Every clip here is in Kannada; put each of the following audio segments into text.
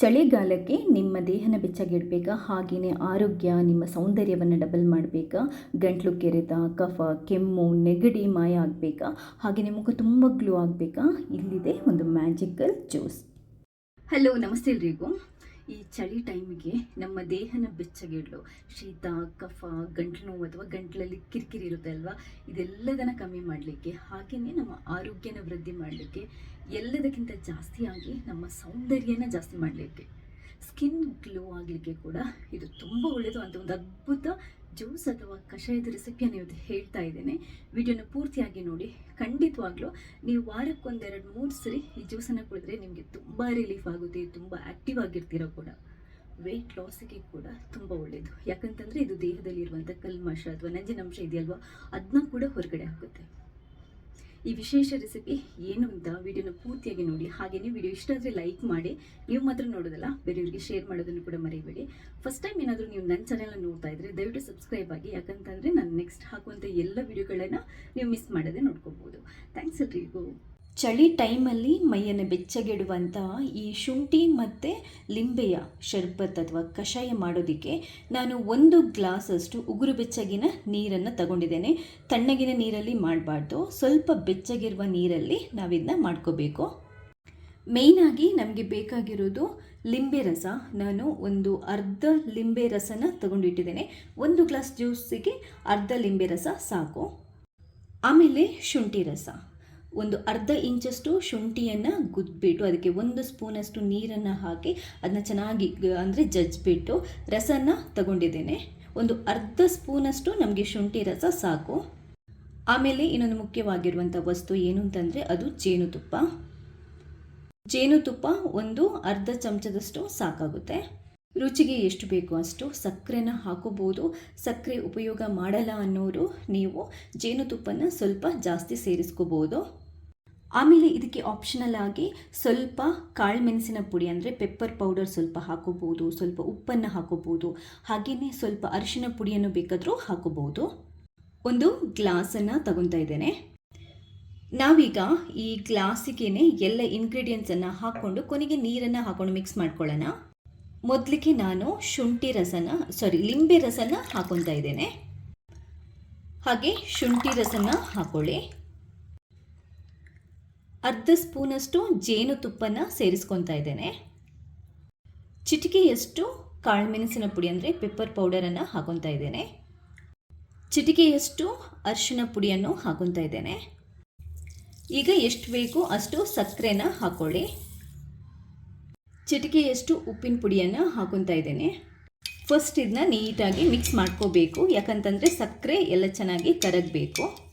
ಚಳಿಗಾಲಕ್ಕೆ ನಿಮ್ಮ ದೇಹನ ಬೆಚ್ಚಗಿಡಬೇಕಾ? ಹಾಗೆಯೇ ಆರೋಗ್ಯ, ನಿಮ್ಮ ಸೌಂದರ್ಯವನ್ನು ಡಬಲ್ ಮಾಡಬೇಕಾ? ಗಂಟ್ಲು ಕೆರೆತ, ಕಫ, ಕೆಮ್ಮು, ನೆಗಡಿ, ಮಾಯ ಆಗಬೇಕಾ? ಹಾಗೆಯೇ ಮುಖ ತುಂಬ ಗ್ಲೋ ಆಗಬೇಕಾ? ಇಲ್ಲಿದೆ ಒಂದು ಮ್ಯಾಜಿಕಲ್ ಜ್ಯೂಸ್. ಹಲೋ ನಮಸ್ತೆ ಎಲ್ರಿಗೂ. ಈ ಚಳಿ ಟೈಮಿಗೆ ನಮ್ಮ ದೇಹನ ಬೆಚ್ಚಗಿಡಲು. ಶೀತ, ಕಫ ಗಂಟ್ಲು ನೋವು ಅಥವಾ ಗಂಟ್ಲಲ್ಲಿ ಕಿರಿಕಿರಿ ಇರುತ್ತೆ ಅಲ್ವಾ? ಇದೆಲ್ಲದನ್ನ ಕಮ್ಮಿ ಮಾಡಲಿಕ್ಕೆ ಹಾಗೆಯೇ ನಮ್ಮ ಆರೋಗ್ಯನ ವೃದ್ಧಿ ಮಾಡಲಿಕ್ಕೆ, ಎಲ್ಲದಕ್ಕಿಂತ ಜಾಸ್ತಿಯಾಗಿ ನಮ್ಮ ಸೌಂದರ್ಯನ ಜಾಸ್ತಿ ಮಾಡಲಿಕ್ಕೆ. ಸ್ಕಿನ್ ಗ್ಲೋ ಆಗಲಿಕ್ಕೆ ಕೂಡ ಇದು ತುಂಬ ಒಳ್ಳೆಯದು ಅಂತ ಒಂದು ಅದ್ಭುತ ಜ್ಯೂಸ್ ಅಥವಾ ಕಷಾಯದ ರೆಸಿಪಿಯನ್ನು ಇವತ್ತು ಹೇಳ್ತಾ ಇದ್ದೇನೆ. ವಿಡಿಯೋನ ಪೂರ್ತಿಯಾಗಿ ನೋಡಿ. ಖಂಡಿತವಾಗ್ಲೂ ನೀವು ವಾರಕ್ಕೊಂದೆರಡು, ಮೂರು ಸರಿ ಈ ಜ್ಯೂಸನ್ನು ಕುಡಿದ್ರೆ ನಿಮಗೆ ತುಂಬ ರಿಲೀಫ್ ಆಗುತ್ತೆ. ತುಂಬ ಆ್ಯಕ್ಟಿವ್ ಆಗಿರ್ತೀರೋ ಕೂಡ. ವೆಯ್ಟ್ ಲಾಸಿಗೆ ಕೂಡ ತುಂಬ ಒಳ್ಳೆಯದು ಯಾಕಂತಂದರೆ ಇದು ದೇಹದಲ್ಲಿರುವಂಥ ಕಲ್ಮಶ ಅಥವಾ ನಂಜಿನಂಶ ಇದೆಯಲ್ವಾ? ಅದನ್ನ ಕೂಡ ಹೊರಗಡೆ ಹಾಕುತ್ತೆ. ಈ ವಿಶೇಷ ರೆಸಿಪಿ ಏನು ಅಂತ ವಿಡಿಯೋನ ಪೂರ್ತಿಯಾಗಿ ನೋಡಿ. ಹಾಗೆಯೇ ವಿಡಿಯೋ ಇಷ್ಟ ಆದರೆ ಲೈಕ್ ಮಾಡಿ. ನೀವು ಮಾತ್ರ ನೋಡೋದಲ್ಲ, ಬೇರೆಯವರಿಗೆ ಶೇರ್ ಮಾಡೋದನ್ನು ಕೂಡ ಮರೆಯಬೇಡಿ ಫಸ್ಟ್ ಟೈಮ್ ಏನಾದರೂ ನೀವು ನನ್ನ ಚಾನೆಲ್ನ ನೋಡ್ತಾ ಇದ್ರೆ ದಯವಿಟ್ಟು ಸಬ್ಸ್ಕ್ರೈಬ್ ಆಗಿ. ಯಾಕಂತಂದರೆ ನಾನು ನೆಕ್ಸ್ಟ್ ಹಾಕುವಂಥ ಎಲ್ಲ ವಿಡಿಯೋಗಳನ್ನು ನೀವು ಮಿಸ್ ಮಾಡದೆ ನೋಡ್ಕೋಬೋದು. ಥ್ಯಾಂಕ್ಸ್ ಎಲ್ರಿಗೂ. ಚಳಿ ಟೈಮಲ್ಲಿ ಮೈಯನ್ನು ಬೆಚ್ಚಗಿಡುವಂತಹ ಈ ಶುಂಠಿ ಮತ್ತು ಲಿಂಬೆಯ ಶರ್ಬತ್ ಅಥವಾ ಕಷಾಯ ಮಾಡೋದಕ್ಕೆ ನಾನು ಒಂದು ಗ್ಲಾಸಷ್ಟು ಉಗುರು ಬೆಚ್ಚಗಿನ ನೀರನ್ನು ತಗೊಂಡಿದ್ದೇನೆ. ತಣ್ಣಗಿನ ನೀರಲ್ಲಿ ಮಾಡಬಾರ್ದು. ಸ್ವಲ್ಪ ಬೆಚ್ಚಗಿರುವ ನೀರಲ್ಲಿ ನಾವಿದನ್ನ ಮಾಡ್ಕೋಬೇಕು. ಮೇಯ್ನಾಗಿ ನಮಗೆ ಬೇಕಾಗಿರೋದು ಲಿಂಬೆ ರಸ. ನಾನು ಒಂದು ಅರ್ಧ ಲಿಂಬೆ ರಸನ ತಗೊಂಡಿಟ್ಟಿದ್ದೇನೆ. ಒಂದು ಗ್ಲಾಸ್ ಜ್ಯೂಸಿಗೆ ಅರ್ಧ ಲಿಂಬೆ ರಸ ಸಾಕು. ಆಮೇಲೆ ಶುಂಠಿ ರಸ. ಒಂದು ಅರ್ಧ ಇಂಚಷ್ಟು ಶುಂಠಿಯನ್ನು ಗುದ್ಬಿಟ್ಟು, ಅದಕ್ಕೆ ಒಂದು ಸ್ಪೂನಷ್ಟು ನೀರನ್ನು ಹಾಕಿ ಅದನ್ನ ಚೆನ್ನಾಗಿ, ಅಂದರೆ ಜಜ್ಜಿಬಿಟ್ಟು ರಸನ ತಗೊಂಡಿದ್ದೇನೆ. ಒಂದು ಅರ್ಧ ಸ್ಪೂನಷ್ಟು ನಮಗೆ ಶುಂಠಿ ರಸ ಸಾಕು. ಆಮೇಲೆ ಇನ್ನೊಂದು ಮುಖ್ಯವಾಗಿರುವಂಥ ವಸ್ತು ಏನು ಅಂತಂದರೆ ಅದು ಜೇನುತುಪ್ಪ. ಜೇನುತುಪ್ಪ ಒಂದು ಅರ್ಧ ಚಮಚದಷ್ಟು ಸಾಕಾಗುತ್ತೆ. ರುಚಿಗೆ ಎಷ್ಟು ಬೇಕೋ ಅಷ್ಟು ಸಕ್ಕರೆನ ಹಾಕೋಬೋದು. ಸಕ್ಕರೆ ಉಪಯೋಗ ಮಾಡಲ್ಲ ಅನ್ನೋರು ನೀವು ಜೇನುತುಪ್ಪನ ಸ್ವಲ್ಪ ಜಾಸ್ತಿ ಸೇರಿಸ್ಕೋಬೋದು. ಆಮೇಲೆ ಇದಕ್ಕೆ ಆಪ್ಷನಲ್ ಆಗಿ ಸ್ವಲ್ಪ ಕಾಳುಮೆಣಸಿನ ಪುಡಿ ಅಂದರೆ ಪೆಪ್ಪರ್ ಪೌಡರ್ ಸ್ವಲ್ಪ ಹಾಕೋಬೋದು, ಸ್ವಲ್ಪ ಉಪ್ಪನ್ನು ಹಾಕೋಬೋದು ಹಾಗೆಯೇ ಸ್ವಲ್ಪ ಅರಿಶಿನ ಪುಡಿಯನ್ನು ಬೇಕಾದರೂ ಹಾಕೋಬಹುದು ಒಂದು ಗ್ಲಾಸನ್ನು ತಗೊತಾ ಇದ್ದೇನೆ. ನಾವೀಗ ಈ ಗ್ಲಾಸಿಗೆ ಎಲ್ಲ ಇಂಗ್ರೀಡಿಯೆಂಟ್ಸನ್ನು ಹಾಕ್ಕೊಂಡು ಕೊನೆಗೆ ನೀರನ್ನು ಹಾಕೊಂಡು ಮಿಕ್ಸ್ ಮಾಡ್ಕೊಳ್ಳೋಣ. ಮೊದಲಿಗೆ ನಾನು ಶುಂಠಿ ರಸನ ಸಾರಿ ಲಿಂಬೆ ರಸನ ಹಾಕೊತಾ ಇದ್ದೇನೆ. ಹಾಗೆ ಶುಂಠಿ ರಸನ ಹಾಕೊಳ್ಳಿ. ಅರ್ಧ ಸ್ಪೂನಷ್ಟು ಜೇನುತುಪ್ಪನ ಸೇರಿಸ್ಕೊತಾ ಇದ್ದೇನೆ. ಚಿಟಿಕೆಯಷ್ಟು ಕಾಳುಮೆಣಸಿನ ಪುಡಿ ಅಂದರೆ ಪೆಪ್ಪರ್ ಪೌಡರನ್ನು ಹಾಕೊತಾ ಇದ್ದೇನೆ. ಚಿಟಿಕೆಯಷ್ಟು ಅರಿಶಿನ ಪುಡಿಯನ್ನು ಹಾಕೊತಾ ಇದ್ದೇನೆ. ಈಗ ಎಷ್ಟು ಬೇಕು ಅಷ್ಟು ಸಕ್ಕರೆನ ಹಾಕೊಳ್ಳಿ. ಚಿಟಿಕೆಯಷ್ಟು ಉಪ್ಪಿನ ಪುಡಿಯನ್ನು ಹಾಕೊತಾ ಇದ್ದೇನೆ. ಫಸ್ಟ್ ಇದನ್ನ ನೀಟಾಗಿ ಮಿಕ್ಸ್ ಮಾಡ್ಕೋಬೇಕು. ಯಾಕಂತಂದರೆ ಸಕ್ಕರೆ ಎಲ್ಲ ಚೆನ್ನಾಗಿ ಕರಗಬೇಕು.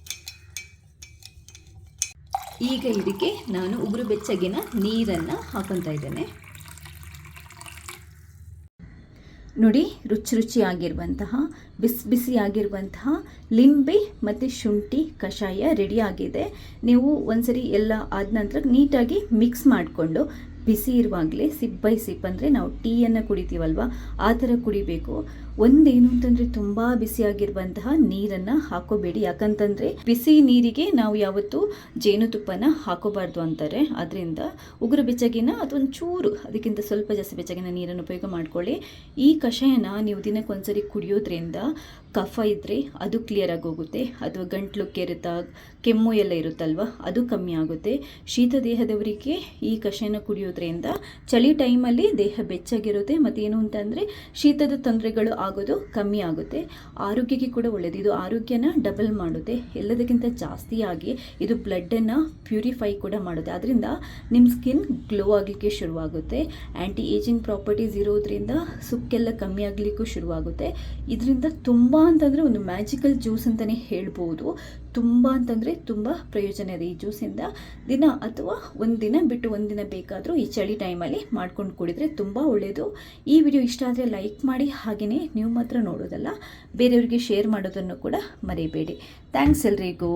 ಈಗ ಇದಕ್ಕೆ ನಾನು ಉಗುರು ಬೆಚ್ಚಗಿನ ನೀರನ್ನು ಹಾಕೊತಾ ಇದ್ದೇನೆ. ನೋಡಿ, ರುಚಿ ರುಚಿಯಾಗಿರುವಂತಹ, ಬಿಸಿ ಬಿಸಿಯಾಗಿರುವಂತಹ ಲಿಂಬೆ ಮತ್ತು ಶುಂಠಿ ಕಷಾಯ ರೆಡಿ ಆಗಿದೆ. ನೀವು ಒಂದ್ಸರಿ ಎಲ್ಲ ಆದ ನಂತರ ನೀಟಾಗಿ ಮಿಕ್ಸ್ ಮಾಡಿಕೊಂಡು, ಬಿಸಿ ಇರುವಾಗಲೇ ಸಿಪ್ ಬೈ ಸಿಪ್ ಅಂದರೆ ನಾವು ಟೀಯನ್ನು ಕುಡಿತೀವಲ್ವ, ಆ ಥರ ಕುಡಿಬೇಕು. ಒಂದೇನು ಅಂತಂದರೆ ತುಂಬ ಬಿಸಿಯಾಗಿರುವಂತಹ ನೀರನ್ನು ಹಾಕೋಬೇಡಿ. ಯಾಕಂತಂದರೆ ಬಿಸಿ ನೀರಿಗೆ ನಾವು ಯಾವತ್ತೂ ಜೇನುತುಪ್ಪನ ಹಾಕೋಬಾರ್ದು ಅಂತಾರೆ. ಅದರಿಂದ ಉಗುರು ಬೆಚ್ಚಗಿನ ಅದೊಂದು ಚೂರು ಅದಕ್ಕಿಂತ ಸ್ವಲ್ಪ ಜಾಸ್ತಿ ಬೆಚ್ಚಗಿನ ನೀರನ್ನು ಉಪಯೋಗ ಮಾಡ್ಕೊಳ್ಳಿ. ಈ ಕಷಾಯನ ನೀವು ದಿನಕ್ಕೊಂದ್ಸರಿ ಕುಡಿಯೋದ್ರಿಂದ ಕಫ ಇದ್ದರೆ ಅದು ಕ್ಲಿಯರ್ ಆಗೋಗುತ್ತೆ ಅಥವಾ ಗಂಟ್ಲು ಕೆರೆತ, ಕೆಮ್ಮು ಎಲ್ಲ ಇರುತ್ತಲ್ವ, ಅದು ಕಮ್ಮಿ ಆಗುತ್ತೆ. ಶೀತ ದೇಹದವರಿಗೆ ಈ ಕಷಾಯನ ಕುಡಿಯೋದ್ರಿಂದ ಚಳಿ ಟೈಮಲ್ಲಿ ದೇಹ ಬೆಚ್ಚಗಿರುತ್ತೆ. ಮತ್ತೇನು ಅಂತಂದರೆ ಶೀತದ ತೊಂದರೆಗಳು ಆಗೋದು ಕಮ್ಮಿ ಆಗುತ್ತೆ. ಆರೋಗ್ಯಕ್ಕೆ ಕೂಡ ಒಳ್ಳೆಯದು ಇದು ಆರೋಗ್ಯನ ಡಬಲ್ ಮಾಡುತ್ತೆ. ಎಲ್ಲದಕ್ಕಿಂತ ಜಾಸ್ತಿಯಾಗಿ ಇದು ಬ್ಲಡ್ಡನ್ನು ಪ್ಯೂರಿಫೈ ಕೂಡ ಮಾಡುತ್ತೆ. ಅದರಿಂದ ನಿಮ್ಮ ಸ್ಕಿನ್ ಗ್ಲೋ ಆಗಲಿಕ್ಕೆ ಶುರುವಾಗುತ್ತೆ. ಆ್ಯಂಟಿ ಏಜಿಂಗ್ ಪ್ರಾಪರ್ಟೀಸ್ ಇರೋದ್ರಿಂದ ಸುಕ್ಕೆಲ್ಲ ಕಮ್ಮಿ ಆಗಲಿಕ್ಕೂ ಶುರುವಾಗುತ್ತೆ. ಇದರಿಂದ ತುಂಬ ಅಂತಂದರೆ ಒಂದು ಮ್ಯಾಜಿಕಲ್ ಜ್ಯೂಸ್ ಅಂತಲೇ ಹೇಳ್ಬೋದು. ತುಂಬ ಅಂತಂದರೆ ತುಂಬ ಪ್ರಯೋಜನ ಇದೆ ಈ ಜ್ಯೂಸಿಂದ ದಿನ ಅಥವಾ ಒಂದು ದಿನ ಬಿಟ್ಟು ಒಂದು ದಿನ ಬೇಕಾದರೂ ಈ ಚಳಿ ಟೈಮಲ್ಲಿ ಮಾಡ್ಕೊಂಡು ಕುಡಿದ್ರೆ ತುಂಬ ಒಳ್ಳೆಯದು ಈ ವಿಡಿಯೋ ಇಷ್ಟ ಆದರೆ ಲೈಕ್ ಮಾಡಿ ಹಾಗೆಯೇ ನೀವು ಮಾತ್ರ ನೋಡೋದಲ್ಲ. ಬೇರೆಯವರಿಗೆ ಶೇರ್ ಮಾಡೋದನ್ನು ಕೂಡ ಮರೆಯಬೇಡಿ ಥ್ಯಾಂಕ್ಸ್ ಎಲ್ರಿಗೂ.